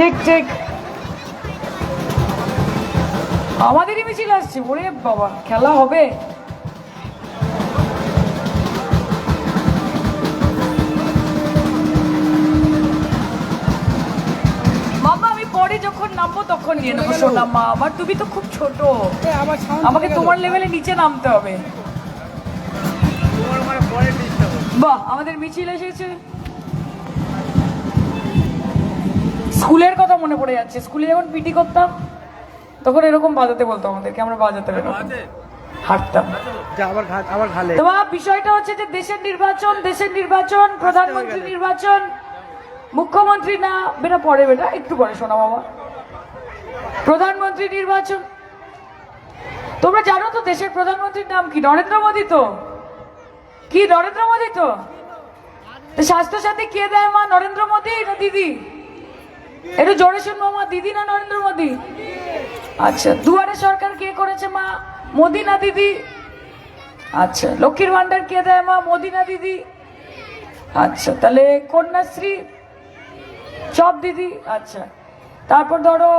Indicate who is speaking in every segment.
Speaker 1: ঠিক ঠিক। আমাদেরই মিছিল আসছে ওরে বাবা খেলা হবে। মামা আমি পরে যখন নামবো তখন নিয়ে নেব সোনা মা। আমার তুমি তো খুব ছোট। আমাকে তোমার লেভেলে নিচে নামতে হবে।
Speaker 2: মানে বলো।
Speaker 1: বাহ আমাদের মিছিল এসেছে। স্কুলের কথা মনে পড়ে যাচ্ছে। স্কুলে যখন পিটি করতাম তখন এরকম বাজাতে বলতো আমাদেরকে আমরা বাজাতে বেরোতাম। হাঁটতাম।
Speaker 2: যা আবার ঘা আবার ঘালে।
Speaker 1: তোমার বিষয়টা হচ্ছে যে দেশের নির্বাচন দেশের নির্বাচন প্রধানমন্ত্রী নির্বাচন মুখ্যমন্ত্রী না বেটা পরে বেটা একটু পরে শোনা বাবা। প্রধানমন্ত্রী নির্বাচন। তোমরা জানো তো দেশের প্রধানমন্ত্রীর নাম কি? নরেন্দ্র মোদী তো। কি নরেন্দ্র মোদী তো? তো স্বাস্থ্যসাথী কে দেয় মা? নরেন্দ্র মোদী না দিদি? একটু জোরে শুনব মা, দিদি না নরেন্দ্র মোদী? আচ্ছা দুয়ারে সরকার কে করেছে মা? মোদী না দিদি? আচ্ছা লক্ষ্মীর ভান্ডার কে দেয় মা? মোদী না দিদি? আচ্ছা তাহলে কন্যাশ্রী সব দিদি আচ্ছা। তারপর ধরো,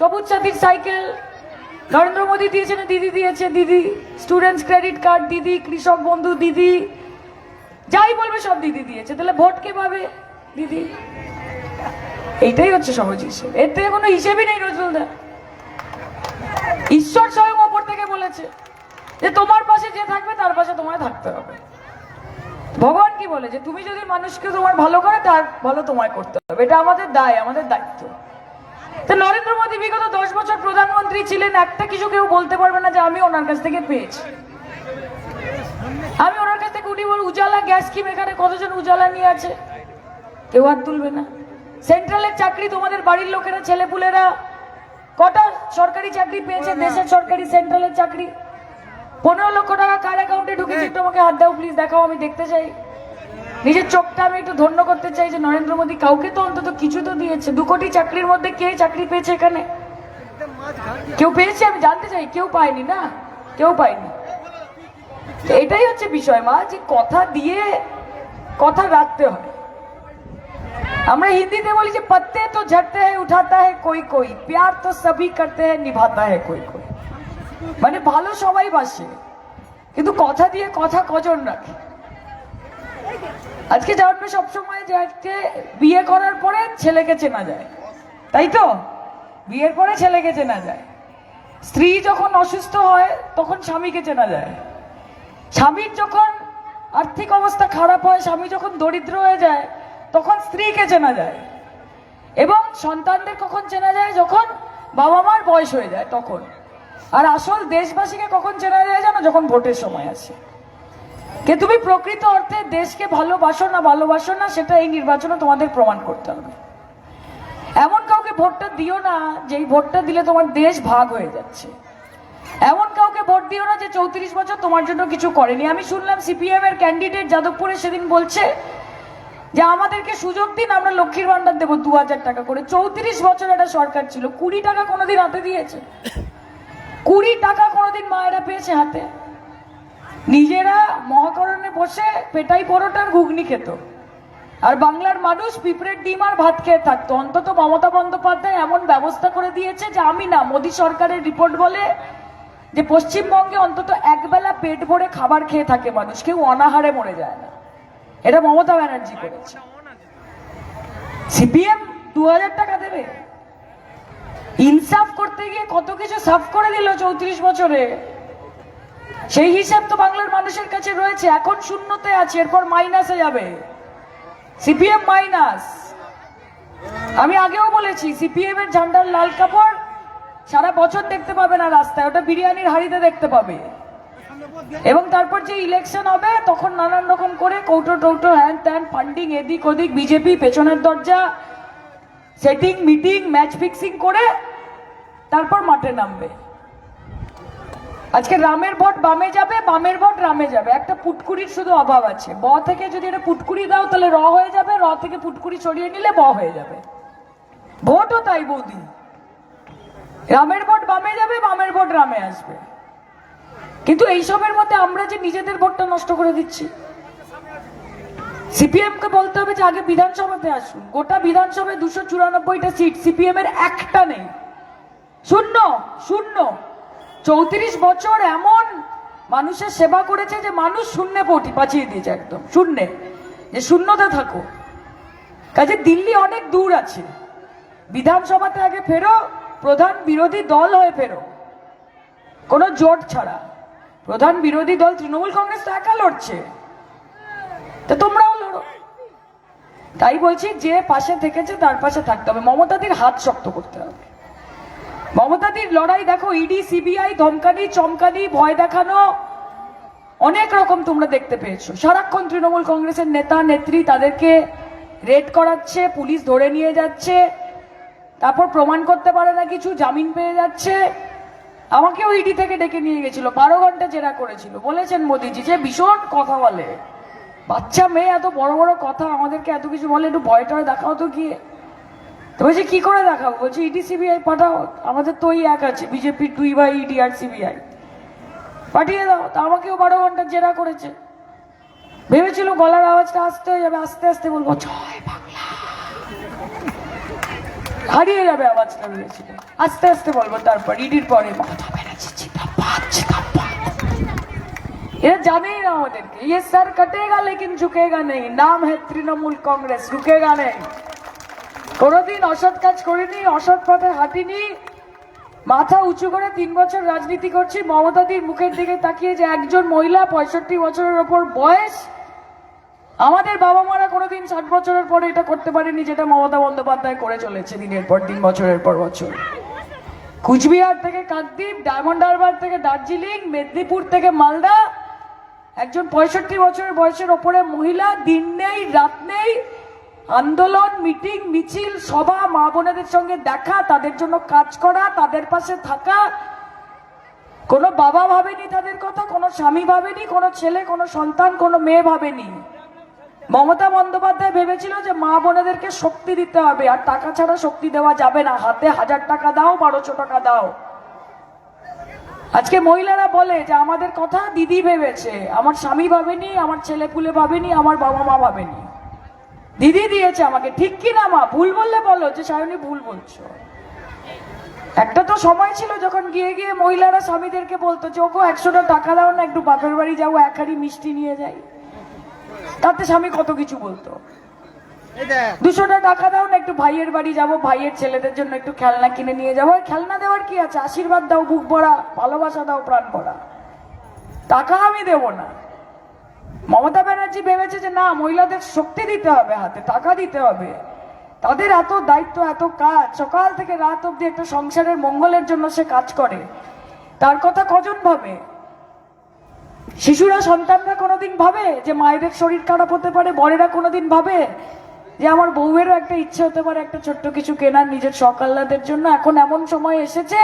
Speaker 1: সবুজ সাথীর সাইকেল, নরেন্দ্র মোদী দিয়েছে না দিদি দিয়েছে, দিদি। স্টুডেন্টস ক্রেডিট কার্ড, দিদি, কৃষক বন্ধু, দিদি। যাই বলবে সব দিদি দিয়েছে, তাহলে ভোট কে পাবে? দিদি। এইটাই হচ্ছে সহজ হিসেব। এর থেকে কোনো হিসেবই নেই নজরুলদা ঈশ্বর স্বয়ং ওপর থেকে বলেছে যে, তোমার পাশে যে থাকবে, তার পাশে তোমায় থাকতে হবে। ভগবান কি বলে? যে, তুমি যদি মানুষকে তোমার ভালো করে তার ভালো তোমায় করতে হবে। এটা আমাদের দায়, আমাদের দায়িত্ব। তো নরেন্দ্র মোদী বিগত দশ বছর প্রধানমন্ত্রী ছিলেন, একটা কিছু কেউ বলতে পারবে না যে, আমি ওনার কাছ থেকে পেয়েছি। আমি ওনার কাছ থেকে উঠি বল, উজালা গ্যাস স্কিম এখানে কতজন উজালা নিয়ে আছে? কেউ হাত তুলবে না। সেন্ট্রালের চাকরি তোমাদের বাড়ির লোকেরা ছেলেপুলেরা কটা সরকারি চাকরি পেয়েছে? দেশের সরকারি সেন্ট্রালের চাকরি। পনেরো লক্ষ টাকা কার অ্যাকাউন্টে ঢুকেছে একটু আমাকে হাত দাও প্লিজ দেখাও আমি দেখতে চাই। নিজের চোখটা আমি একটু ধন্য করতে চাই যে নরেন্দ্র মোদী কাউকে তো অন্তত কিছু তো দিয়েছে। দু কোটি চাকরির মধ্যে কে চাকরি পেয়েছে এখানে? কেউ পেয়েছে? আমি জানতে চাই কেউ পায়নি না? কেউ পায়নি। এটাই হচ্ছে বিষয় মা যে কথা দিয়ে কথা রাখতে হয়। আমরা হিন্দিতে বলি যে पत्ते तो झड़ते हैं उठाता है कोई कोई प्यार तो सभी करते हैं निभाता है कोई कोई মানে ভালো সবাই বাসে কিন্তু কথা দিয়ে কথা কজন রাখে আজকে জানবে সবসময় যে আজকে বিয়ে করার পরে ছেলেকে চেনা যায় তাই তো বিয়ের পরে ছেলেকে চেনা যায় স্ত্রী যখন অসুস্থ হয় তখন স্বামীকে চেনা যায় স্বামীর যখন আর্থিক অবস্থা খারাপ হয় স্বামী যখন দরিদ্র হয়ে যায় তখন স্ত্রীকে চেনা যায়। এবং সন্তানদের কখন চেনা যায়? যখন বাবা মার বয়স হয়ে যায় তখন। আর আসল দেশবাসীকে কখন চেনা যায় জানো? যখন ভোটের সময় আসে। কে তুমি প্রকৃত অর্থে দেশকে ভালোবাসো না ভালোবাসো না, সেটা এই নির্বাচনে তোমাদের প্রমাণ করতে হবে। এমন কাউকে ভোটটা দিও না, যেই ভোটটা দিলে তোমার দেশ ভাগ হয়ে যাচ্ছে। এমন কাউকে ভোট দিও না যে চৌত্রিশ বছর তোমার জন্য কিছু করেনি। আমি শুনলাম সিপিএম এর ক্যান্ডিডেট যাদবপুরে সেদিন বলছে যে আমাদেরকে সুযোগ দিন, আমরা লক্ষ্মীর ভান্ডার দেবো দু হাজার টাকা করে। চৌত্রিশ বছর একটা সরকার ছিল, কুড়ি টাকা কোনোদিন হাতে দিয়েছে। কুড়ি টাকা কোনোদিন মায়েরা পেয়েছে হাতে। নিজেরা মহাকরণে বসে পেটাই পরোটার ঘুগনি খেত। আর বাংলার মানুষ পিঁপড়ের ডিম আর ভাত খেয়ে থাকতো। অন্তত মমতা বন্দ্যোপাধ্যায় এমন ব্যবস্থা করে দিয়েছে যে, আমি না, মোদী সরকারের রিপোর্ট বলে যে, পশ্চিমবঙ্গে অন্তত একবেলা পেট ভরে খাবার খেয়ে থাকে মানুষ। কেউ অনাহারে মরে যায় না। এটা মমতা ব্যানার্জি করেছে। সিপিএম দু হাজার টাকা দেবে। ইনসাফ করতে গিয়ে কত কিছু সাফ করে দিল চৌত্রিশ বছরে। সেই হিসাব তো বাংলার মানুষের কাছে রয়েছে, এখন শূন্যতে আছে, এরপর মাইনাসে যাবে। সিপিএম মাইনাস আমি আগেও বলেছি, সিপিএম এর ঝান্ডার লাল কাপড় সারা বছর দেখতে পাবে না রাস্তায়, ওটা বিরিয়ানির হাড়িতে দেখতে পাবে। এবং তারপর যে ইলেকশন হবে, তখন নানান রকম করে কৌটো টৌটো হ্যান ত্যান ফান্ডিং এদিক ওদিক বিজেপি পেছনের দরজা সেটিং মিটিং ম্যাচ ফিক্সিং করে তারপর মাঠে নামবে। আজকে রামের ভোট বামে যাবে, বামের ভোট রামে যাবে। একটা পুটকুড়ির শুধু অভাব আছে। ব থেকে যদি এটা পুটকুড়ি দাও, তাহলে র হয়ে যাবে, র থেকে পুটকুড়ি সরিয়ে নিলে ব হয়ে যাবে। ভোটও তাই বৌদি। রামের ভোট বামে যাবে, বামের ভোট রামে আসবে। কিন্তু এইসবের মধ্যে আমরা যে নিজেদের ভোটটা নষ্ট করে দিচ্ছি। সিপিএম কে বলতে হবে যে আগে বিধানসভাতে আসুন। গোটা বিধানসভায় দুশো চুরানব্বইটা সিট সিপিএম এর একটা নেই। শূন্য শূন্য। চৌত্রিশ বছর এমন মানুষের সেবা করেছে যে মানুষ শূন্যে পটি পাঠিয়ে দিয়েছে একদম, শূন্যে। যে শূন্যতে থাকো। কাজে দিল্লি অনেক দূর আছে। বিধানসভাতে আগে ফেরো, প্রধান বিরোধী দল হয়ে ফেরো। কোনো জোট ছাড়া। প্রধান বিরোধী দল তৃণমূল কংগ্রেস তো একা লড়ছে। তো তোমরাও লড়ো। তাই বলছি, যে পাশে থেকেছে তার পাশে থাকতে হবে। মমতাদির হাত শক্ত করতে হবে। মমতাদির লড়াই দেখো ইডি সিবিআই ধমকানি, চমকানি, ভয় দেখানো, অনেক রকম তোমরা দেখতে পেয়েছ। সারাক্ষণ তৃণমূল কংগ্রেসের নেতা, নেত্রী তাদেরকে রেড করাচ্ছে, পুলিশ ধরে নিয়ে যাচ্ছে, তারপর প্রমাণ করতে পারে না কিছু, জামিন পেয়ে যাচ্ছে। আমাকেও ইডি থেকে ডেকে নিয়ে গেছিল, বারো ঘণ্টা জেরা করেছিল। বলেছেন মোদিজি যে ভীষণ কথা বলে। বাচ্চা মেয়ে এত বড় বড় কথা, আমাদেরকে এত কিছু বলে, একটু ভয় টয় দেখাও তো গিয়ে। তো বলছি, কি করে দেখাবো? বলছি, ইডি, সিবিআই পাঠাও। আমাদের তো ওই এক আছে বিজেপির দুই বা ইডি আর সিবিআই। পাঠিয়ে দাও। তা আমাকেও বারো ঘণ্টা জেরা করেছে। ভেবেছিল গলার আওয়াজটা আসতে হয়ে যাবে, আস্তে আস্তে বলব বাংলা হারিয়ে যাবে আওয়াজটা ভেবেছিল আস্তে আস্তে বলবো তারপর ইডির পরে মমতা ব্যানার্জি জিন্দাবাদ জিন্দাবাদ এরা জানেই না আমাদেরকে ये सर कटेगा लेकिन झुकेगा नहीं नाम है तृणमूल कांग्रेस रुकेगा नहीं কোনোদিন অসৎ কাজ করিনি অসৎ পথে হাঁটিনি মাথা উঁচু করে তিন বছর রাজনীতি করছি মমতাদির মুখের দিকে তাকিয়ে যে একজন মহিলা পঁয়ষট্টি বছরের ওপর বয়স আমাদের বাবা মারা কোনোদিন ষাট বছরের পরে এটা করতে পারেনি যেটা মমতা বন্দ্যোপাধ্যায় করে চলেছে দিনের পর দিন বছরের পর বছর। কুচবিহার থেকে কাকদ্বীপ, ডায়মন্ড হারবার থেকে দার্জিলিং, মেদিনীপুর থেকে মালদা, একজন পঁয়ষট্টি বছরের বয়সের ওপরে মহিলা, দিন নেই, রাত নেই, আন্দোলন, মিটিং, মিছিল, সভা, মা বোনেদের সঙ্গে দেখা, তাদের জন্য কাজ করা, তাদের পাশে থাকা। কোনো বাবা ভাবেনি তাদের কথা, কোনো স্বামী ভাবেনি, কোনো ছেলে, কোনো সন্তান, কোনো মেয়ে ভাবেনি। মমতা বন্দ্যোপাধ্যায় ভেবেছিল যে মা বোনেদেরকে শক্তি দিতে হবে, আর টাকা ছাড়া শক্তি দেওয়া যাবে না। হাতে হাজার টাকা দাও, বারোশো টাকা দাও। আজকে মহিলারা বলে যে, আমাদের কথা দিদি ভেবেছে। আমার স্বামী ভাবেনি, আমার ছেলে পুলে ভাবেনি, আমার বাবা মা ভাবেনি। দিদি দিয়েছে আমাকে। ঠিক কি না, মা? ভুল বললে বলো, যে সায়নী ভুল বলছো। একটা তো সময় ছিল যখন গিয়ে গিয়ে মহিলারা স্বামীদেরকে বলতো যে, ওগো, একশোটা টাকা দাও না, একটু বাপের বাড়ি যাব এক হাড়ি মিষ্টি নিয়ে যাই। তাতে স্বামী কত কিছু বলতো? দুশোটা টাকা দাও না একটু ভাইয়ের বাড়ি যাব ভাইয়ের ছেলেদের জন্য একটু খেলনা কিনে নিয়ে যাব। খেলনা দেওয়ার কি আছে? আশীর্বাদ দাও বুক ভরা ভালোবাসা দাও প্রাণ ভরা। টাকা আমি দেব না। মমতা ব্যানার্জি ভেবেছে যে না মহিলাদের শক্তি দিতে হবে হাতে টাকা দিতে হবে। তাদের এত দায়িত্ব এত কাজ। সকাল থেকে রাত অবধি একটা সংসারের মঙ্গলের জন্য সে কাজ করে। তার কথা কজন ভাবে? শিশুরা, সন্তানরা কোনোদিন ভাবে যে মায়েদের শরীর খারাপ হতে পারে? বরেরা কোনোদিন ভাবে যে আমার বউয়েরও একটা ইচ্ছে হতে পারে একটা ছোট্ট কিছু কেনার নিজের সকাল্লাদের জন্য? এখন এমন সময় এসেছে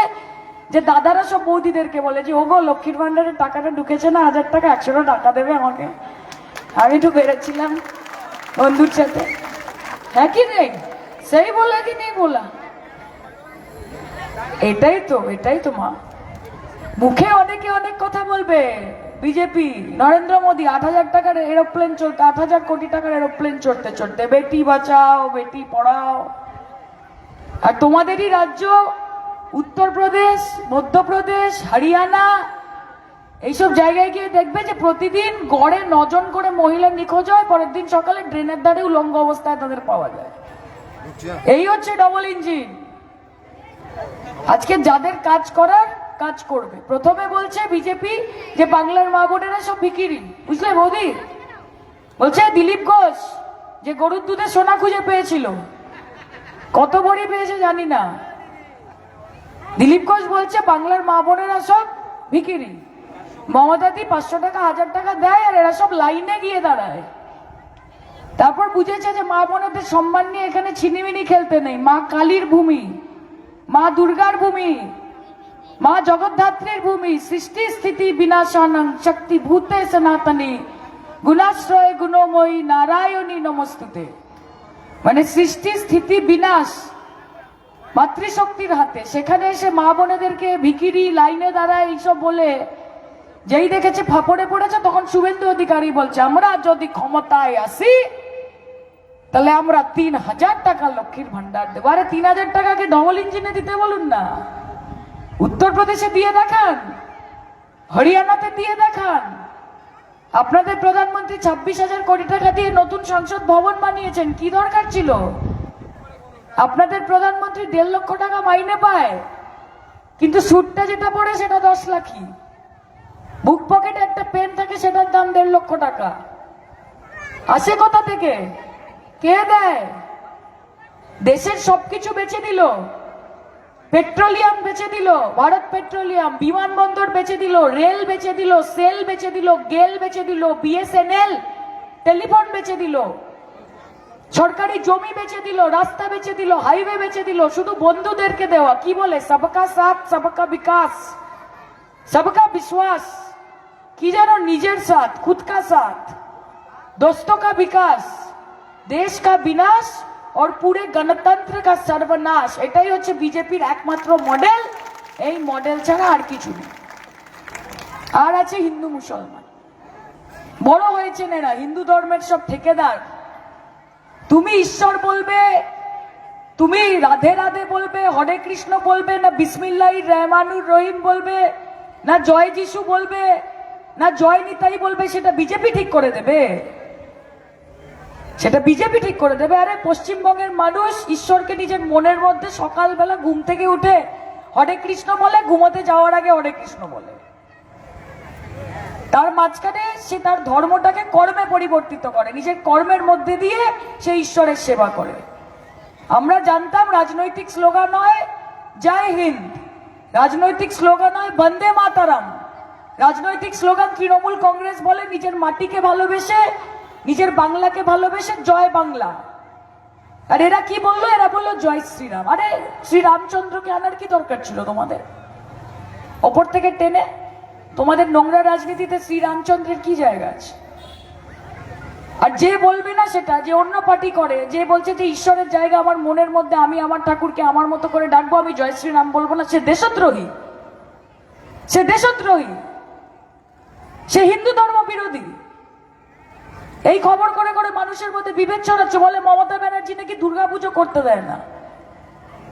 Speaker 1: যে দাদারা সব বৌদিদেরকে বলে যে, ওগো, লক্ষ্মীর ভান্ডারের টাকাটা ঢুকেছে না, হাজার টাকা, একশোটা টাকা দেবে আমাকে। আমি একটু বেরোচ্ছিলাম বন্ধুর সাথে। হ্যাঁ কি নেই সেই বলা কি নেই বলা? এটাই তো এটাই তো মা। মুখে অনেকে অনেক কথা বলবে। বিজেপি নরেন্দ্র মোদী আট হাজার টাকার এরোপ্লেন চলতে আট হাজার কোটি টাকার এরোপ্লেন চড়তে চড়তে। বেটি বাঁচাও বেটি পড়াও। আর তোমাদেরই রাজ্য উত্তরপ্রদেশ মধ্যপ্রদেশ হরিয়ানা এইসব জায়গায় গিয়ে দেখবে যে প্রতিদিন গড়ে নজন করে মহিলা নিখোঁজ হয় পরের দিন সকালে ড্রেনের ধারে উলঙ্গ অবস্থায় তাদের পাওয়া যায়। এই হচ্ছে ডবল ইঞ্জিন আজকে যাদের কাজ করার কাজ করবে। প্রথমে বলছে বিজেপি যে বাংলার মা বোনেরা সব বিকিরি বুঝলে মোদি? বলছে, দিলীপ ঘোষ, যে গরুর দুধে সোনা খুঁজে পেয়েছিল। কত বড়ি পেয়েছে জানি না। দিলীপ ঘোষ বলছে, বাংলার মা বোনেরা সব ভিকিরি। মমতাদি পাঁচশো টাকা, হাজার টাকা দেয় আর এরা সব লাইনে গিয়ে দাঁড়ায়। তারপর বুঝেছে যে মা বোনেদের সম্মান নিয়ে এখানে ছিনিমিনি খেলতে নেই। মা কালীর ভূমি, মা দুর্গার ভূমি মা জগদ্ধাত্রীর ভূমি, সৃষ্টি স্থিতি বিনাশানং, শক্তি ভূতে সনাতনী, গুণাশ্রয় গুণময়ী নারায়ণী নমস্তুতে। মানে সৃষ্টি স্থিতি বিনাশ মাতৃশক্তির হাতে। সেখানে এসে মা বোনেদেরকে ভিকিরি, লাইনে দাঁড়ায় এইসব বলে, যেই দেখেছে ফাপড়ে পড়েছে, তখন শুভেন্দু অধিকারী বলছে, আমরা যদি ক্ষমতায় আসি, তাহলে আমরা তিন হাজার টাকা লক্ষ্মীর ভান্ডার দেবো। আরে তিন হাজার টাকাকে ডবল ইঞ্জিনে দিতে বলুন না। উত্তরপ্রদেশে দিয়ে দেখান। হরিয়ানাতে দিয়ে দেখান। আপনাদের প্রধানমন্ত্রী ছাব্বিশ হাজার কোটি টাকা দিয়ে নতুন সংসদ ভবন বানিয়েছেন। কি দরকার ছিল? আপনাদের প্রধানমন্ত্রী দেড় লক্ষ টাকা মাইনে পায়। কিন্তু স্যুটটা যেটা পড়ে সেটা দশ লাখই। বুক পকেটে একটা পেন থাকে, সেটার দাম দেড় লক্ষ টাকা। আসে কোথা থেকে? কে দেয়? দেশের সবকিছু বেছে দিল পেট্রোলিয়াম বেচে দিল, ভারত পেট্রোলিয়াম, বিমানবন্দর বেচে দিল, রেল বেচে দিল, সেল বেচে দিল, গেল বেচে দিল, বিএসএনএল, টেলিফোন বেচে দিল, সরকারি জমি বেচে দিল, রাস্তা বেচে দিল, হাইওয়ে বেচে দিল, শুধু বন্ধুদেরকে দেওয়া, কি বলে? সবকা সাথ, সবকা বিকাশ, সবকা বিশ্বাস, কি যেন নিজের সাথ খুদকা সাথ দোস্ত কা বিকাশ, দেশ কা বিনাশ ওর পুরে গণতন্ত্র কা সর্বনাশ এটাই হচ্ছে বিজেপির একমাত্র মডেল এই মডেল ছাড়া আর কিছু নেই আর আছে হিন্দু মুসলমান বড় হয়েছেন এরা হিন্দু ধর্মের সব ঠেকেদার তুমি ঈশ্বর বলবে তুমি রাধে রাধে বলবে হরে কৃষ্ণ বলবে না বিসমিল্লাহ রহমানুর রহিম বলবে না জয় যিশু বলবে না জয় নিতাই বলবে সেটা বিজেপি ঠিক করে দেবে সেটা বিজেপি ঠিক করে দেবে। আরে, পশ্চিমবঙ্গের মানুষ ঈশ্বরকে নিজের মনের মধ্যে সকালবেলা ঘুম থেকে উঠে হরে কৃষ্ণ বলে, ঘুমোতে যাওয়ার আগে হরে কৃষ্ণ বলে। তার মাঝখানে সে তার ধর্মটাকে কর্মে পরিবর্তিত করে, নিজের কর্মের মধ্যে দিয়ে সে ঈশ্বরের সেবা করে। আমরা জানতাম রাজনৈতিক স্লোগান হয় জয় হিন্দ। রাজনৈতিক স্লোগান হয় বন্দে মাতারাম। রাজনৈতিক স্লোগান তৃণমূল কংগ্রেস বলে, নিজের মাটিকে ভালোবেসে নিজের বাংলাকে ভালোবেসে জয় বাংলা। আর এরা কি বলল? এরা বলল, জয় শ্রীরাম। আরে, শ্রীরামচন্দ্রকে আনার কি দরকার ছিল তোমাদের? ওপর থেকে টেনে, তোমাদের নোংরা রাজনীতিতে শ্রীরামচন্দ্রের কি জায়গা আছে? আর যে বলবে না সেটা, যে অন্য পার্টি করে, যে বলছে যে ঈশ্বরের জায়গা আমার মনের মধ্যে, আমি আমার ঠাকুরকে আমার মতো করে ডাকবো, আমি জয় শ্রীরাম বলব না, সে দেশদ্রোহী। সে দেশদ্রোহী। সে হিন্দু ধর্ম বিরোধী এই খবর করে করে মানুষের মধ্যে বিভেদ ছড়াচ্ছে, বলে মমতা ব্যানার্জি নাকি দুর্গাপুজো করতে দেয় না?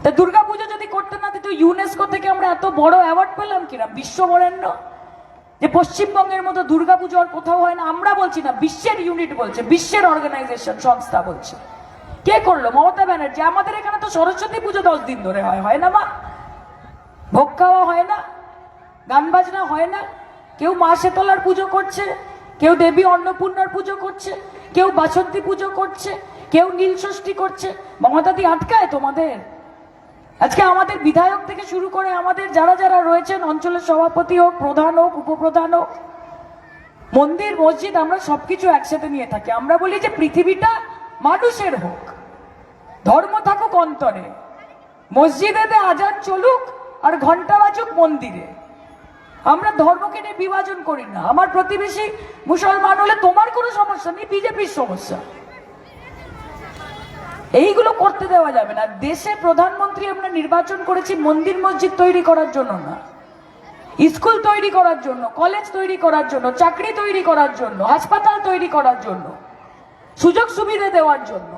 Speaker 1: তা দুর্গাপুজো যদি করতে না দিত ইউনেস্কো থেকে আমরা এত বড় অ্যাওয়ার্ড পেলাম কিনা বিশ্ব বরেণ্য? যে পশ্চিমবঙ্গের মতো দুর্গাপুজো আর কোথাও হয় না। আমরা বলছি না, বিশ্বের ইউনিট বলছে, বিশ্বের অর্গানাইজেশন সংস্থা বলছে। কে করল? মমতা ব্যানার্জি। আমাদের এখানে তো সরস্বতী পুজো দশ দিন ধরে হয় হয় না মা? ভোগ খাওয়া হয় না, গান বাজনা হয় না। কেউ মা শেতলার পুজো করছে কেউ দেবী অন্নপূর্ণার পুজো করছে, কেউ বাসন্তী পুজো করছে, কেউ নীল ষষ্ঠী করছে। মমতাদি আটকায় তোমাদের? আজকে আমাদের বিধায়ক থেকে শুরু করে আমাদের যারা যারা রয়েছেন, অঞ্চলের সভাপতি হোক, প্রধান হোক, উপপ্রধান হোক, মন্দির, মসজিদ, আমরা সবকিছু একসাথে নিয়ে থাকি। আমরা বলি যে পৃথিবীটা মানুষের হোক। ধর্ম থাকুক অন্তরে। মসজিদেতে আজান চলুক আর ঘণ্টা বাজুক মন্দিরে। আমরা ধর্মকে নিয়ে বিভাজন করি না। আমার প্রতিবেশী মুসলমান হলে তোমার কোনো সমস্যা নেই, বিজেপির সমস্যা। এইগুলো করতে দেওয়া যাবে না। দেশে প্রধানমন্ত্রী আমরা নির্বাচন করেছি মন্দির মসজিদ তৈরি করার জন্য না। স্কুল তৈরি করার জন্য, কলেজ তৈরি করার জন্য, চাকরি তৈরি করার জন্য, হাসপাতাল তৈরি করার জন্য, সুযোগ সুবিধা দেওয়ার জন্য।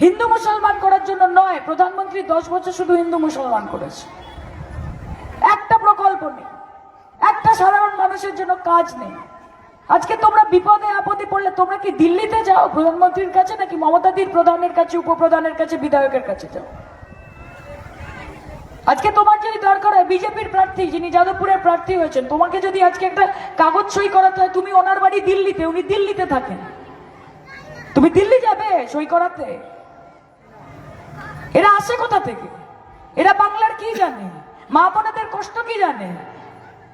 Speaker 1: হিন্দু মুসলমান করার জন্য নয়। প্রধানমন্ত্রী দশ বছর শুধু হিন্দু মুসলমান করেছে। একটা প্রকল্প নেই। একটা সাধারণ মানুষের জন্য কাজ নেই। আজকে তোমরা বিপদে, আপদে পড়লে তোমরা কি দিল্লিতে যাও, প্রধানমন্ত্রীর কাছে, নাকি মমতাদির প্রধানের কাছে, উপপ্রধানের কাছে, বিধায়কের কাছে যাও? আজকে তোমার যদি দরকার হয়, বিজেপির প্রার্থী, যিনি যাদবপুরের প্রার্থী হয়েছেন, তোমাকে যদি আজকে একটা কাগজ সই করাতে হয়, তুমি ওনার বাড়ি দিল্লিতে, উনি দিল্লিতে থাকেন। তুমি দিল্লি যাবে সই করাতে? এরা আসে কোথা থেকে? এরা বাংলার কি জানে? মা বোনেদের কষ্ট কি জানে?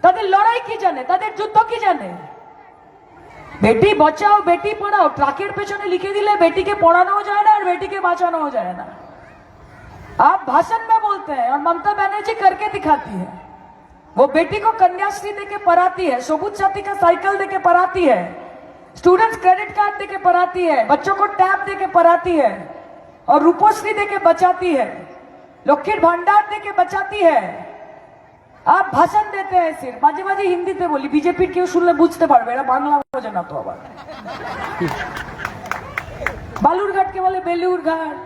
Speaker 1: তাদের লড়াই কি জানে তাদের যুদ্ধ কি জানে বেটি বাঁচাও বেটি পড়াও ট্রাকের পেছনে লিখে দিলে বেটিকে পড়ানো যায় না আর বেটিকে বাঁচানো যায় না आप भाषण में बोलते हैं और ममता बनर्जी करके दिखाती है वो बेटी को कन्याश्री देके पढ़ाती है सबूत साथी का साइकिल देके पढ़ाती है स्टूडेंट्स क्रेडिट कार्ड देके पढ़ाती है बच्चों को टैब देके पढ़ाती है और रूपोश्री देके बचाती है लक्ष्मीर भंडार देके बचाती है आप ভাষণ দিতে हैं सिर्फ মাঝে মাঝে হিন্দিতে বলি বিজেপির কেউ শুনলে বুঝতে পারবে এরা বাংলা বোঝে না তো আবার বালুরঘাটকে বলে বেলুর ঘাট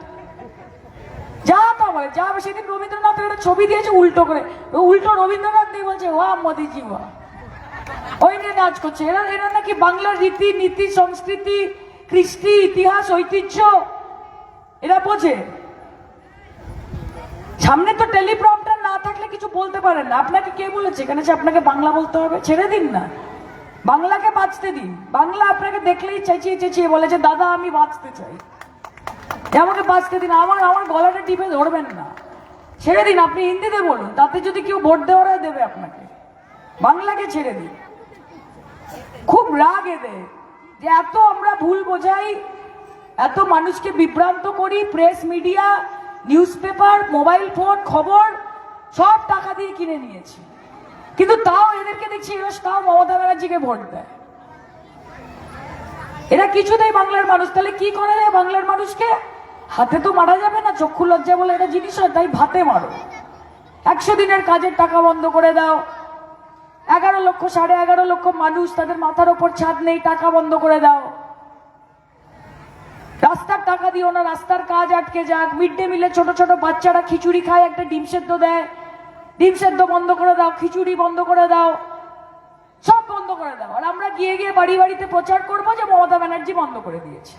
Speaker 1: যা তা বলে যা সেদিন রবীন্দ্রনাথের একটা ছবি দিয়েছে উল্টো করে ও উল্টো রবীন্দ্রনাথ দিয়ে বলছে ওয়া মোদিজি ওয়া ওই নিয়ে নাচ করছে এরা এরা নাকি বাংলার রীতি নীতি সংস্কৃতি কৃষ্টি ইতিহাস ঐতিহ্য এরা বোঝে সামনে তো টেলিপ্রম্পটার না থাকলে কিছু বলতে পারেন না। আপনাকে কে বলেছে এখানে যে আপনাকে বাংলা বলতে হবে? ছেড়ে দিন না। বাংলাকে বাঁচতে দিন। বাংলা আপনাকে দেখলেই চেঁচিয়ে চেঁচিয়ে বলে যে, দাদা, আমি বাঁচতে চাই। আমাকে বাঁচতে দিন। আমার আমার গলাটা টিপে ধরবেন না। ছেড়ে দিন। আপনি হিন্দিতে বলুন। তাতে যদি কেউ ভোট দেওয়ার দেবে আপনাকে। বাংলাকে ছেড়ে দিন। খুব রাগ এদের যে এত আমরা ভুল বোঝাই, এত মানুষকে বিভ্রান্ত করি, press, media news paper mobile phone, খবর সব টাকা দিয়ে কিনে নিয়েছি। কিন্তু তাও এদেরকে দেখছি তাও মমতা ব্যানার্জিকে ভোট দেয়। এরা কিছুতেই বাংলার মানুষ। তাহলে কি করা যায় বাংলার মানুষকে? হাতে তো মারা যাবে না, চক্ষু লজ্জা বলে এটা জিনিস হয় তাই ভাতে মারো। একশো দিনের কাজের টাকা বন্ধ করে দাও। এগারো লক্ষ, সাড়ে এগারো লক্ষ মানুষ তাদের মাথার ওপর ছাদ নেই, টাকা বন্ধ করে দাও। রাস্তার টাকা দিও না, রাস্তার কাজ আটকে যাক। মিড ডে মিলে ছোট ছোট বাচ্চারা খিচুড়ি খায়, একটা ডিম সেদ্ধ দেয়। ডিম সেদ্ধ বন্ধ করে দাও, খিচুড়ি বন্ধ করে দাও। সব বন্ধ করে দাও। আর আমরা গিয়ে গিয়ে বাড়ি বাড়িতে প্রচার করব যে মমতা ব্যানার্জি বন্ধ করে দিয়েছে।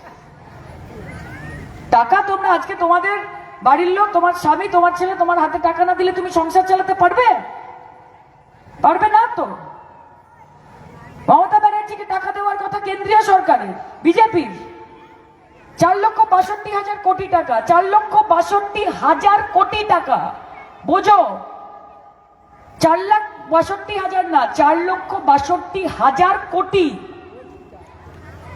Speaker 1: টাকা তোমরা আজকে তোমাদের বাড়ির লোক, তোমার স্বামী, তোমার ছেলে, তোমার হাতে টাকা না দিলে তুমি সংসার চালাতে পারবে? পারবে না তো? মমতা ব্যানার্জিকে টাকা দেওয়ার কথা কেন্দ্রীয় সরকারের, বিজেপির। চার লক্ষ বাষট্টি হাজার কোটি টাকা, চার লক্ষ বাষট্টি হাজার কোটি টাকা। বোঝো? চার লাখ বাষট্টি হাজার না, চার লক্ষ বাষট্টি হাজার কোটি।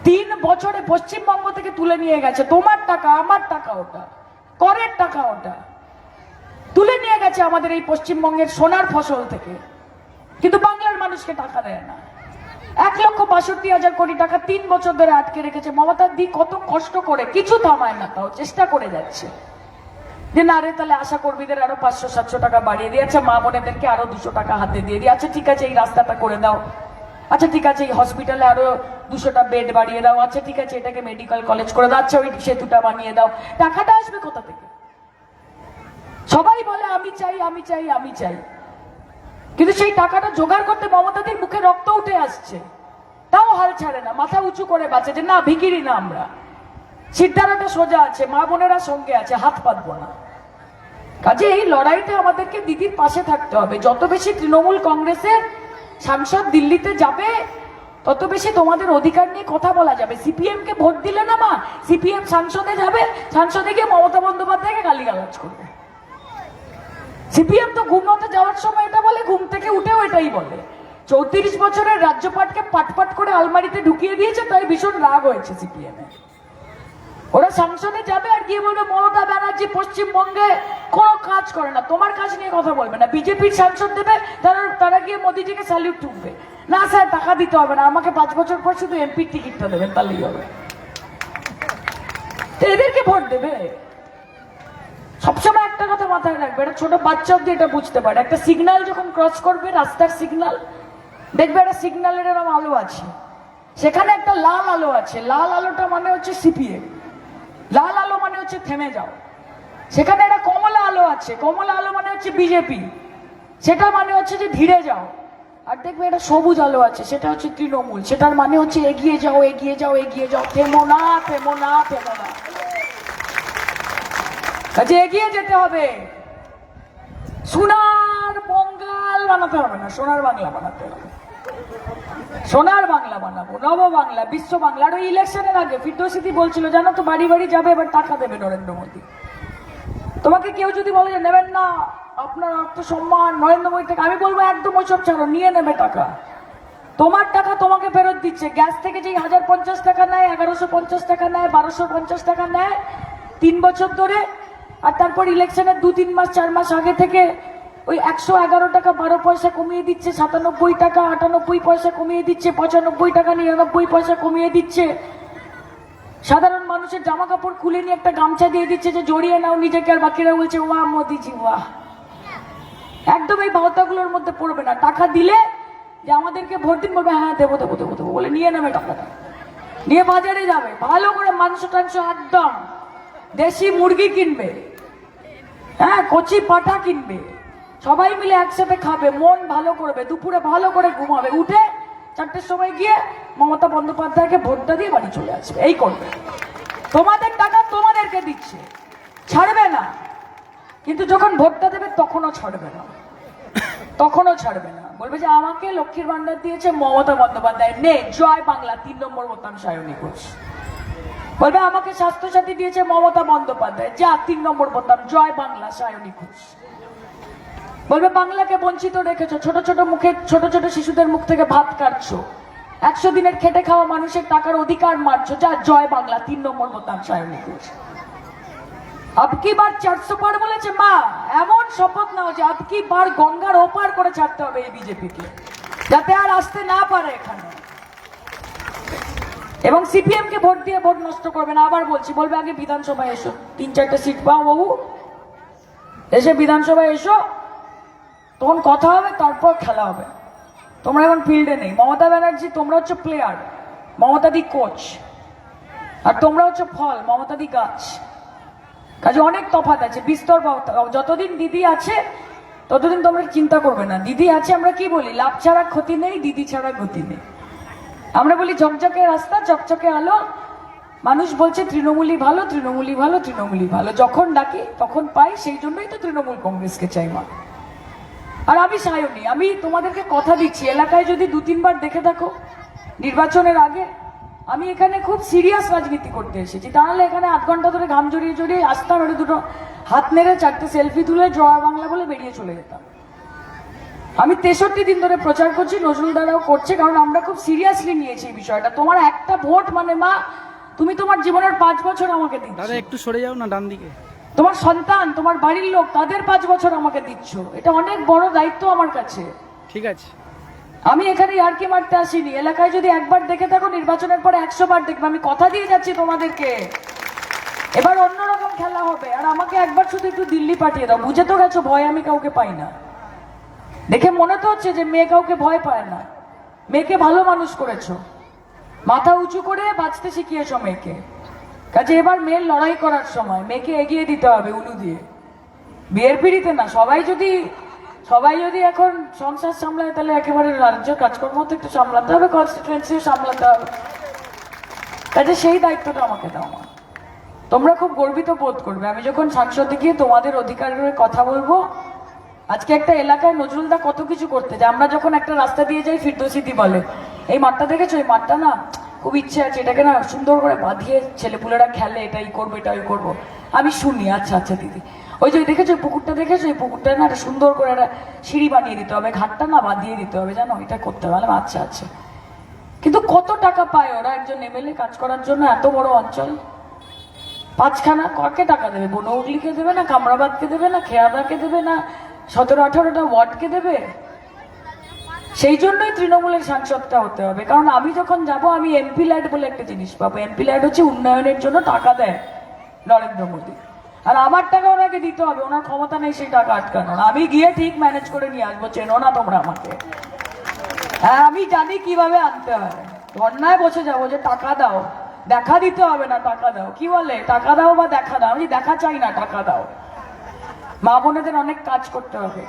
Speaker 1: তিন বছরে পশ্চিমবঙ্গ থেকে তুলে নিয়ে গেছে। তোমার টাকা, আমার টাকা ওটা, করের টাকা ওটা। তুলে নিয়ে গেছে আমাদের এই পশ্চিমবঙ্গের সোনার ফসল থেকে। কিন্তু বাংলার মানুষকে টাকা দেয় না। এক লক্ষ বাষট্টি হাজার কোটি টাকা তিন বছর ধরে আটকে রেখেছে। মমতার দি কত কষ্ট করে, কিছু থামায় না তাও, চেষ্টা করে যাচ্ছে। যে না রে, তাহলে আশা কর্মীদের আরও পাঁচশো, সাতশো টাকা বাড়িয়ে দিয়েছে আচ্ছা মা বোনেদেরকে আরও দুশো টাকা হাতে দিয়ে দিয়ে আচ্ছা ঠিক আছে, এই রাস্তাটা করে দাও। আচ্ছা ঠিক আছে, এই হসপিটালে আরও দুশোটা বেড বাড়িয়ে দাও। আচ্ছা ঠিক আছে, এটাকে মেডিকেল কলেজ করে দাও। আচ্ছা ওই সেতুটা বানিয়ে দাও। টাকাটা আসবে কোথা থেকে? সবাই বলে, আমি চাই আমি চাই আমি চাই। কিন্তু সেই টাকাটা জোগাড় করতে মমতাদের মুখে রক্ত উঠে আসছে। তাও হাল ছাড়ে না, মাথা উঁচু করে বাঁচে যে, না, ভিকিরি না আমরা। সিদ্ধারাটা সোজা আছে, মা বোনেরা সঙ্গে আছে, হাত পাতবো না। কাজে এই লড়াইতে আমাদেরকে দিদির পাশে থাকতে হবে। যত বেশি তৃণমূল কংগ্রেসের সাংসদ দিল্লিতে যাবে, তত বেশি তোমাদের অধিকার নিয়ে কথা বলা যাবে। সিপিএম কে ভোট দিলে না মা, সিপিএম সাংসদে যাবে, সাংসদে গিয়ে মমতা বন্দ্যোপাধ্যায়কে গালিগালাজ করবে। সিপিএম তো ঘুমোতে যাওয়ার সময় এটা বলে, ঘুম থেকে উঠেও এটাই বলে। চৌত্রিশ বছরের রাজ্যপাটকে পাটপাট করে আলমারিতে ঢুকিয়ে দিয়েছে, তাই ভীষণ রাগ হয়েছে সিপিএম। ওরা সংসদে যাবে আর গিয়ে বলবে, মমতা ব্যানার্জি পশ্চিমবঙ্গে কোনো কাজ করে না, তোমার কাজ নিয়ে কথা বলবে না। বিজেপির সাংসদ দেবে, তারা তারা গিয়ে মোদিজিকে স্যালিউট ঠুকবে। না স্যার, টাকা দিতে হবে না, আমাকে পাঁচ বছর পর শুধু এমপির টিকিটটা দেবেন, তাহলেই হবে। এদেরকে ভোট দেবে? সবসময় একটা কথা মাথায় রাখবে, একটা ছোট বাচ্চা অব্দি এটা বুঝতে পারে। একটা সিগনাল যখন ক্রস করবে, রাস্তার সিগনাল দেখবে একটা সিগন্যালের এরকম আলো আছে। সেখানে একটা লাল আলো আছে। লাল আলোটা মানে হচ্ছে সিপিএম লাল আলো মানে হচ্ছে থেমে যাও। সেখানে একটা কমলা আলো আছে। কমলা আলো মানে হচ্ছে বিজেপি সেটা মানে হচ্ছে যে ধীরে যাও। আর দেখবে একটা সবুজ আলো আছে। সেটা হচ্ছে তৃণমূল। সেটার মানে হচ্ছে এগিয়ে যাও এগিয়ে যাও এগিয়ে যাও। থেমো না থেমো না থেমো না। কাজে এগিয়ে যেতে হবে। সোনার বঙ্গাল বানাতে হবে না, সোনার বাংলা বানাতে হবে। সোনার বাংলা বানাবো, নব বাংলা, বিশ্ব বাংলা। আর ওই ইলেকশনের আগে ফিরদৌসিদি বলছিল, জানো তো, বাড়ি বাড়ি যাবে, এবার টাকা দেবে নরেন্দ্র মোদী। তোমাকে কেউ যদি বলে যে, নেবেন না, আপনার আত্মসম্মান নরেন্দ্র মোদী থেকে, আমি বলব, একদম ওইসব ছাড়ো, নিয়ে নেবে টাকা। তোমার টাকা তোমাকে ফেরত দিচ্ছে। গ্যাস থেকে যেই হাজার পঞ্চাশ টাকা নেয়, এগারোশো পঞ্চাশ টাকা নেয়, বারোশো পঞ্চাশ টাকা নেয়, তিন বছর ধরে আর তারপর ইলেকশনের দু তিন মাস, চার মাস আগে থেকে ওই একশো এগারো টাকা বারো পয়সা কমিয়ে দিচ্ছে, সাতানব্বই টাকা, আটানব্বই পয়সা কমিয়ে দিচ্ছে, পঁচানব্বই টাকা নিরানব্বই পয়সা কমিয়ে দিচ্ছে। সাধারণ মানুষের জামা কাপড় খুলে নিয়ে একটা গামছা দিয়ে দিচ্ছে যে, জড়িয়ে নাও, নিজেকে আর বাকিরা বলছে, ওয়া, মোদিজি, ওয়া। একদম এই ভাওতাগুলোর মধ্যে পড়বে না। টাকা দিলে যে আমাদেরকে ভোট দিন বলবে হ্যাঁ দেবো দেবো দেবো দেবো। বলে, নিয়ে নেবে টাকাটা। নিয়ে বাজারে যাবে। ভালো করে মাংস টাংস একদম দেশি মুরগি কিনবে। হ্যাঁ কচি পাটা কিনবে। সবাই মিলে একসাথে খাবে, মন ভালো করবে, দুপুরে ভালো করে ঘুমাবে। উঠে চারটের সময় গিয়ে মমতা বন্দ্যোপাধ্যায়কে ভোটটা দিয়ে বাড়ি চলে আসবে। এই করবে। তোমাদের টাকা তোমাদেরকে দিচ্ছে। ছাড়বে না। কিন্তু যখন ভোটটা দেবে, তখনও ছাড়বে না। তখনও ছাড়বে না। বলবে যে, আমাকে লক্ষ্মীর ভান্ডার দিয়েছে মমতা বন্দ্যোপাধ্যায়। নে, জয় বাংলা, তিন নম্বর সায়নী ঘোষ বলবে, আমাকে স্বাস্থ্যসাথী দিয়েছে মমতা বন্দ্যোপাধ্যায়। যা, তিন নম্বর বোতাম জয় বাংলা, সায়নী ঘোষ। বলবে, বাংলাকে বঞ্চিত রেখেছো। ছোট ছোট মুখে, ছোট ছোট শিশুদের মুখ থেকে ভাত কাটছো। একশো দিনের খেটে খাওয়া মানুষের টাকার অধিকার মারছো। যা, জয় বাংলা, তিন নম্বর বোতাম সায়নী ঘোষ। আবকি বার চারশো পার বলেছে, মা, এমন শপথ নাও যে আবকি বার গঙ্গার ওপার করে ছাড়তে হবে এই বিজেপিকে। যাতে আর আসতে না পারে এখানে। এবং সিপিএম কে ভোট দিয়ে ভোট নষ্ট করবে না। আবার বলছি, বলবে আগে বিধানসভায় এসো। তিন, চারটে সিট পাও বাবু। এসে বিধানসভায় এসো। তখন কথা হবে, তারপর খেলা হবে। তোমরা এখন ফিল্ডে নেই। মমতা ব্যানার্জি, তোমরা হচ্ছে প্লেয়ার মমতাদি কোচ আর তোমরা হচ্ছে ফল মমতাদি গাছ। কাজে অনেক তফাত আছে। বিস্তর। যতদিন দিদি আছে, ততদিন তোমরা চিন্তা করবে না। দিদি আছে, আমরা কি বলি? লাভ ছাড়া ক্ষতি নেই, দিদি ছাড়া গতি নেই। আমরা বলি ঝকঝকে রাস্তা চকচকে আলো। মানুষ বলছে, তৃণমূলই ভালো তৃণমূলই ভালো তৃণমূলই ভালো। যখন ডাকি, তখন পাই, সেই জন্যই তো তৃণমূল কংগ্রেসকে চাই মা। আর আমি সায়নি, আমি তোমাদেরকে কথা দিচ্ছি, এলাকায় যদি দু, তিনবার দেখে থাকো, নির্বাচনের আগে, আমি এখানে খুব সিরিয়াস রাজনীতি করতে এসেছি। তাহলে এখানে আধ ঘণ্টা ধরে ঘাম জড়িয়ে জড়িয়ে আসতাম ওটা দুটো হাত নেড়ে চারটে সেলফি তুলে জয়া বাংলা বলে বেরিয়ে চলে যেতাম। আমি তেষট্টি দিন ধরে প্রচার করছি নজরুল দাদাও করছে কারণ আমরা খুব সিরিয়াসলি নিয়েছি এই বিষয়টা। তোমার একটা ভোট মানে মা তুমি তোমার জীবনের পাঁচ বছর আমাকে দিচ্ছ।
Speaker 2: দাদা একটু সরে যাও না ডান দিকে।
Speaker 1: তোমার সন্তান তোমার বাড়ির লোক তাদের পাঁচ বছর আমাকে দিচ্ছ। এটা অনেক বড় দায়িত্ব আমার কাছে।
Speaker 2: ঠিক আছে।
Speaker 1: আমি এখানে ইয়ার্কি মারতে আসিনি। এলাকায় যদি একবার দেখে থাকো নির্বাচনের পরে একশো বার দেখবে। আমি কথা দিয়ে যাচ্ছি তোমাদেরকে। এবার অন্যরকম খেলা হবে। আর আমাকে একবার শুধু একটু দিল্লি পাঠিয়ে দাও। বুঝে তো গেছো ভয় আমি কাউকে পাই না। দেখে মনে তো হচ্ছে যে মেয়ে কাউকে ভয় পায় না। মেয়েকে ভালো মানুষ করেছ। মাথা উঁচু করে বাঁচতে শিখিয়েছো মেয়েকে। কাজে এবার মেয়ের লড়াই করার সময় মেয়েকে এগিয়ে দিতে হবে উলু দিয়ে। বিয়ের পিড়িতে না, সবাই যদি সবাই যদি এখন সংসার সামলায়, তাহলে একেবারে রাজ্য কাজকর্ম তো একটু সামলাতে হবে কনস্টিটুয়েন্সিও সামলাতে হবে। কাজে সেই দায়িত্বটা আমাকে দাও মা। তোমরা খুব গর্বিত বোধ করবে। আমি যখন সাংসদে গিয়ে তোমাদের অধিকারের কথা বলব আজকে একটা এলাকায় নজরুলদা কত কিছু করতে যায়। আমরা যখন একটা রাস্তা দিয়ে যাই ফিরদোসিদি বলে। এই মাঠটা দেখেছ? এই মাঠটা না খুব ইচ্ছে আছে। এটাকে না সুন্দর করে বাঁধিয়ে ছেলেপুলেরা খেলে, এটাই করব এটাই করব। আমি শুনি আচ্ছা আচ্ছা দিদি। ওই যে দেখেছ পুকুরটা দেখেছ? এই পুকুরটা না একটা সুন্দর করে একটা সিঁড়ি বানিয়ে দিতে হবে। ঘাটটা না বাঁধিয়ে দিতে হবে, জানো? এটা করতে হবে। আচ্ছা আচ্ছা। কিন্তু কত টাকা পায় ওরা একজন এমএলএ কাজ করার জন্য? এত বড় অঞ্চল। পাঁচখানা কাকে টাকা দেবে? বনৌগলিকে দেবে না? কামরাবাদকে দেবে না? খেয়াদাকে দেবে না? সতেরো, আঠারোটা ওয়ার্ডকে দেবে? সেই জন্যই তৃণমূলের সাংসদটা হতে হবে। কারণ আমি যখন যাব, আমি এমপি ল্যাড বলে একটা জিনিস পাবো। এমপি ল্যাড হচ্ছে উন্নয়নের জন্য টাকা দেয় নরেন্দ্র মোদী। আর আমার টাকা ওনাকে দিতে হবে। ওনার ক্ষমতা নেই সেই টাকা আটকানোর। আমি গিয়ে ঠিক ম্যানেজ করে নিয়ে আসব। চেনো না তোমরা আমাকে। হ্যাঁ আমি জানি কীভাবে আনতে হয়। ধর্নায় বসে যাব যে টাকা দাও। দেখা দিতে হবে না, টাকা দাও। কি বলে? টাকা দাও বা দেখা দাও? আমি দেখা চাই না, টাকা দাও। মা বোনেদের অনেক কাজ করতে হবে।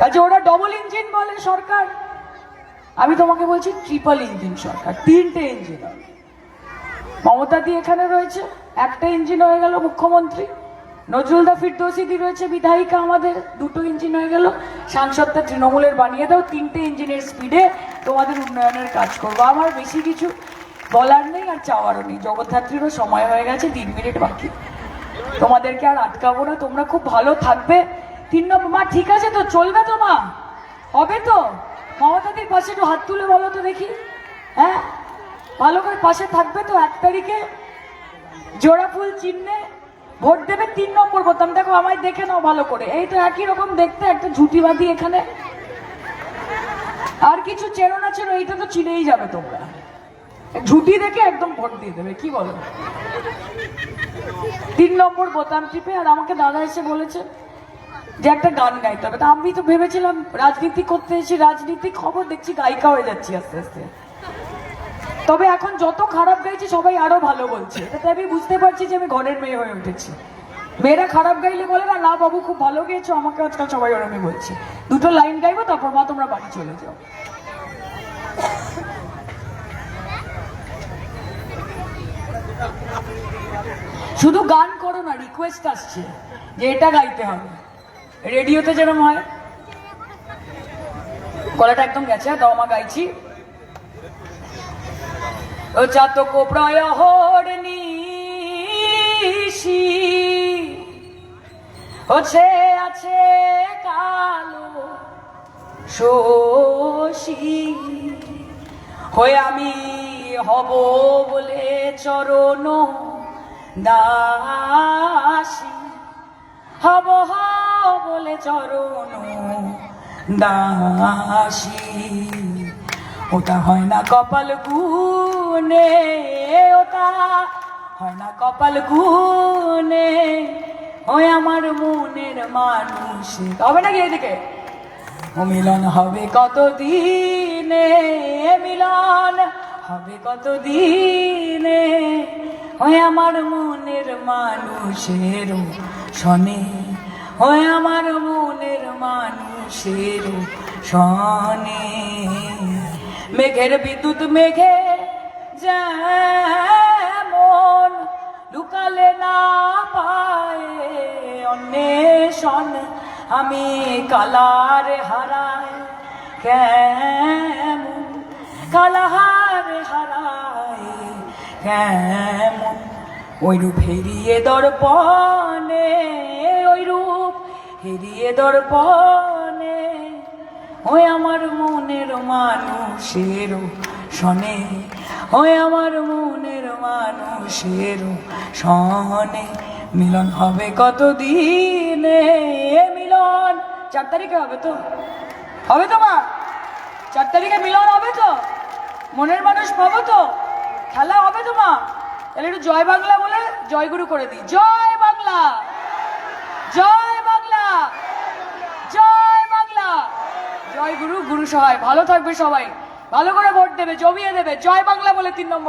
Speaker 1: কাজে ওরা ডবল ইঞ্জিন বলে সরকার। আমি তোমাকে বলছি ট্রিপল ইঞ্জিন সরকার, তিনটে ইঞ্জিন মমতা দি এখানে রয়েছে, একটা ইঞ্জিন হয়ে গেল মুখ্যমন্ত্রী। নজরুলদা ফিরদৌসিদি রয়েছে বিধায়িকা আমাদের, দুটো ইঞ্জিন হয়ে গেল। সাংসদটা তৃণমূলের বানিয়ে দাও, তিনটে ইঞ্জিনের স্পিডে তোমাদের উন্নয়নের কাজ করব। আমার বেশি কিছু বলার নেই আর চাওয়ারও নেই। জগদ্ধাত্রীরও সময় হয়ে গেছে, তিন মিনিট বাকি। তোমাদেরকে আর আটকাবো না, তোমরা খুব ভালো থাকবে। তিন নম্বর, মা, ঠিক আছে তো? চলবে তো, মা? হবে তো? মমতাদির পাশে একটু হাত তুলে বলো তো দেখি। হ্যাঁ? ভালো করে পাশে থাকবে তো এক তারিখে? জোড়া ফুল চিহ্নে ভোট দেবে তিন নম্বর বোতাম দেখো, আমায় দেখে নাও ভালো করে। এই তো একই রকম দেখতে, একটা ঝুটি বাঁধি এখানে। আর কিছু চেনো না চেনো, এইটা তো চিনেই যাবে তোমরা। ঝুটি দেখে একদম ভোট দিয়ে দেবে, কি বলো? তিন নম্বর বোতাম টিপে, আর আমাকে দাদা এসে বলেছে যে একটা গান গাইতে হবে। তা আমি তো ভেবেছিলাম রাজনীতি করতে এসে রাজনীতি খবর দেখছি, গায়িকা হয়ে যাচ্ছি আস্তে আস্তে। তবে এখন যত খারাপ গাইছে, সবাই আরও ভালো বলছে। তাতে আমি বুঝতে পারছি যে আমি ঘরের মেয়ে হয়ে উঠেছি। মেয়েরা খারাপ গাইলে বলে, না না বাবু, খুব ভালো গেয়েছো, আমাকে আজকাল সবাই ওরমই বলছে। দুটো লাইন গাইবো, তারপর মা, তোমরা বাড়ি চলে যাও। শুধু গান করো না রিকোয়েস্ট আসছে যে এটা গাইতে হবে। রেডিওতে যেরকম হয়। গলাটা একদম গেছে তাও মা গাইছি। ও চাতক প্রয়হর নিশি। হচ্ছে, আছে কালো শোষী হয়ে আমি হব বলে চরণ দাসী হব বলে চরণ দাসী। ওটা হয় না কপাল গুনে ওটা হয় না কপাল গুনে ওই আমার মনের মানুষ। হবে নাকি এদিকে? ও মিলন হবে কত দিনে মিলন হবে কত দিনে ওই আমার মনের মানুষের শনে ওই আমার মনের মানুষের শনে মেঘের বিদ্যুৎ মেঘে যেমন লুকালে না পায় অন্বেষণ, আমি কালার হারাই কেমন কালাহার হারাই কেমন? ওই রূপ হেরিয়ে দর্পণে ওই রূপ হেরিয়ে দর্পণে। ওই আমার মনের মানুষের শনে ওই আমার মনের মানুষের শনে মিলন হবে কত দিনে মিলন, চার তারিখে হবে তো? হবে তো মা? চার তারিখে মিলন হবে তো? মনের মানুষ পাবো তো? খেলা হবে তো মা তাহলে একটু জয় বাংলা বলে জয়গুরু করে দিই। জয় বাংলা। জয় বাংলা। জয় বাংলা। জয় গুরু গুরু সহায়। ভালো থাকবে সবাই। ভালো করে ভোট দেবে, জমিয়ে দেবে। জয় বাংলা বলে তিন নম্বর